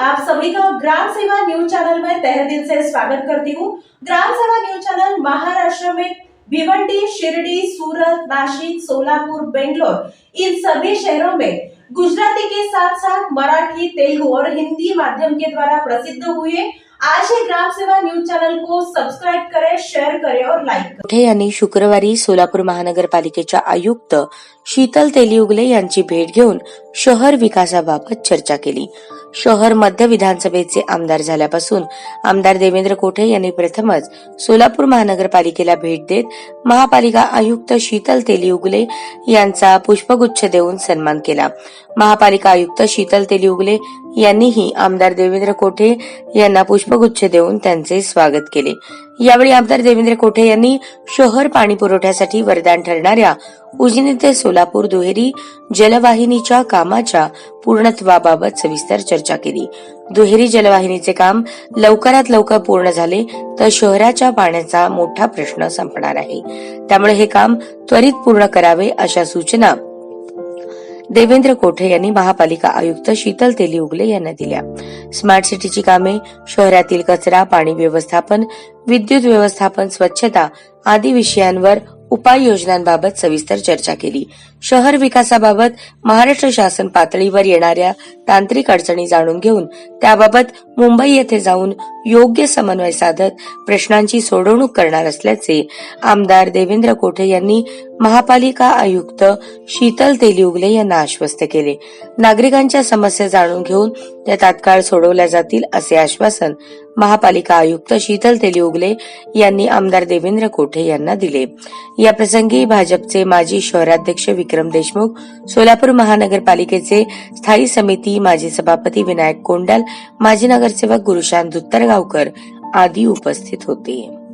आप सभी का ग्राम सेवा न्यूज चैनल में तहे दिल से स्वागत करती हूँ। ग्राम सेवा न्यूज चैनल महाराष्ट्र में भिवंडी शिरडी सूरत नासिक सोलापुर बेंगलोर इन सभी शहरों में गुजराती के साथ साथ मराठी तेलुगु और हिंदी माध्यम के द्वारा प्रसिद्ध हुए आज ही ग्राम सेवा न्यूज चैनल को सब्सक्राइब करें शेयर करें और लाइक करें। मोठे यांनी शुक्रवारी सोलापूर महानगरपालिकेच्या आयुक्त शीतल तेलियुगले यांची भेट घेऊन शहर विकासाबाबत चर्चा केली. शहर मध्य विधानसभेचे आमदार झाल्यापासून आमदार देवेंद्र कोठे यांनी प्रथमच सोलापूर महानगरपालिकेला भेट देत महापालिका आयुक्त शीतल तेलियुगले यांचा पुष्पगुच्छ देऊन सन्मान केला. महापालिका आयुक्त शीतल तेलियुगले यांनीही आमदार देवेंद्र कोठे यांना पुष्पगुच्छ देऊन त्यांचे स्वागत केले. यावेळी आमदार देवेंद्र कोठे यांनी शहर पाणी पुरवठ्यासाठी वरदान ठरणाऱ्या उजनी ते सोलापूर सोलापूर दुहेरी जलवाहिनीच्या कामाच्या पूर्णत्वाबाबत सविस्तर चर्चा केली. दुहेरी जलवाहिनीचे काम लवकरात लवकर पूर्ण झाले तर शहराच्या पाण्याचा मोठा प्रश्न संपणार आहे. त्यामुळे हे काम त्वरित पूर्ण करावे अशा सूचना देवेंद्र कोठे यांनी महापालिका आयुक्त शीतल तेली उगले यांना दिल्या. स्मार्ट सिटीची कामे शहरातील कचरा पाणी व्यवस्थापन विद्युत व्यवस्थापन स्वच्छता आदी विषयांवर उपाययोजनांबाबत सविस्तर चर्चा केली. शहर विकासाबाबत महाराष्ट्र शासन पातळीवर येणाऱ्या तांत्रिक अडचणी जाणून घेऊन त्याबाबत मुंबई येथे जाऊन योग्य समन्वय साधत प्रश्नांची सोडवणूक करणार असल्याचे आमदार देवेंद्र कोठे यांनी महापालिका आयुक्त शीतल तेलिउगले यांना आश्वस्त केले. नागरिकांच्या समस्या जाणून घेऊन त्या तात्काळ सोडवल्या जातील असे आश्वासन महापालिका आयुक्त शीतल तेलिउगले यांनी आमदार देवेंद्र कोठे यांना दिले. या प्रसंगी भाजपचे माजी शहराध्यक्ष विक्रम देशमुख सोलापूर महानगरपालिकेचे स्थायी समिती माजी सभापती विनायक कोंडाल माजी नगरसेवक गुरुशांत दुत्तरगावकर आदी उपस्थित होते.